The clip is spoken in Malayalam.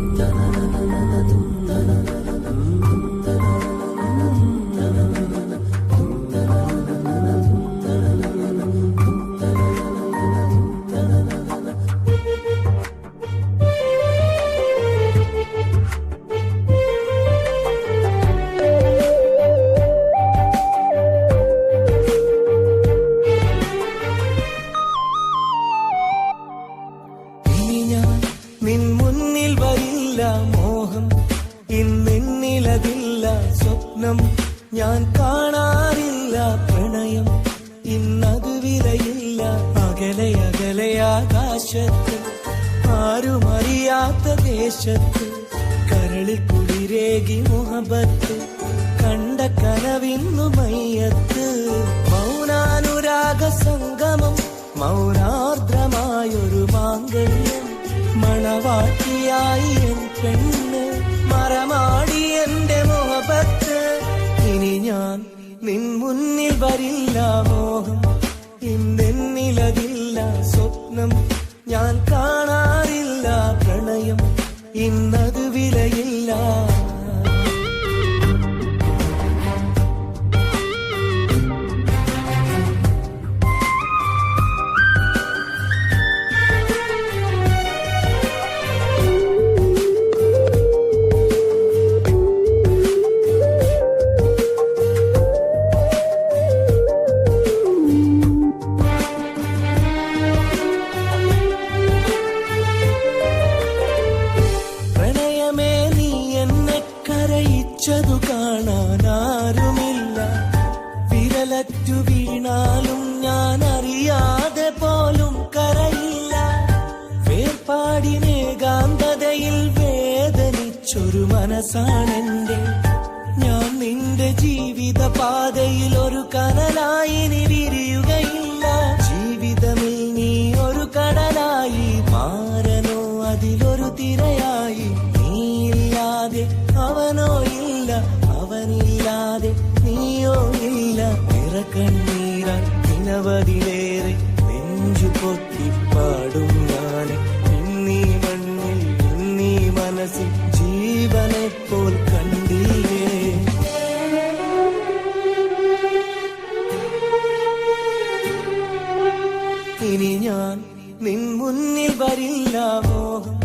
ഇനി മോഹം ഇന്നിന്നിലതില്ല സ്വപ്നം. ഞാൻ കാണാറില്ല പ്രണയം. ഇന്നത് വിലയില്ല. അകലെ അകലെ ആകാശത്ത്. ആരും അറിയാത്ത ദേശത്ത്. കരളിൽ കുളിരേകി മുഹബത്ത്. കണ്ട കനവിന്നു മയ്യത്ത്. മൗനാനുരാഗ സംഗമം. മൗനാർദ്രമായൊരു മാംഗല്യം. മണവാട്ടിയായി പെണ്ണ് മറമാടി എന്റെ മോഹപത്ത് ഇനി ഞാൻ നിൻ മുന്നിൽ വരില്ല മോഹം. ഇന്നെന്നിലതില്ല സ്വപ്നം. ഞാൻ കാണാറില്ല പ്രണയം. ഇന്നത് വിലയില്ല കരയിച്ചതു കാണാൻ ആരുമില്ല. വിരലറ്റു വീണാലും ഞാൻ അറിയാതെ പോലും കരയില്ല. വേർപാടിനേകാന്തതയിൽ വേദനിച്ചൊരു മനസ്സാണെന്റെ ഞാൻ നിന്റെ ജീവിത പാതയിൽ ഒരു കനലായി വിരിയുകയില്ല. ജീവിതമിൽ നീ ഒരു കടലായി മാറനോ അതിലൊരു തിരയാ ഞാനില്ലാതെ നീയോ ഇല്ല. നിറക്കണ്ണീരാ നിനവതിലേറെ നെഞ്ചു പൊത്തി പാടും ഞാൻ ഇന്നീ മണ്ണിൽ ഇന്നീ മനസ്സിൽ ജീവനെപ്പോൾ കണ്ടില്ലേ? ഇനി ഞാൻ നിൻ മുന്നിൽ വരില്ല മോഹം.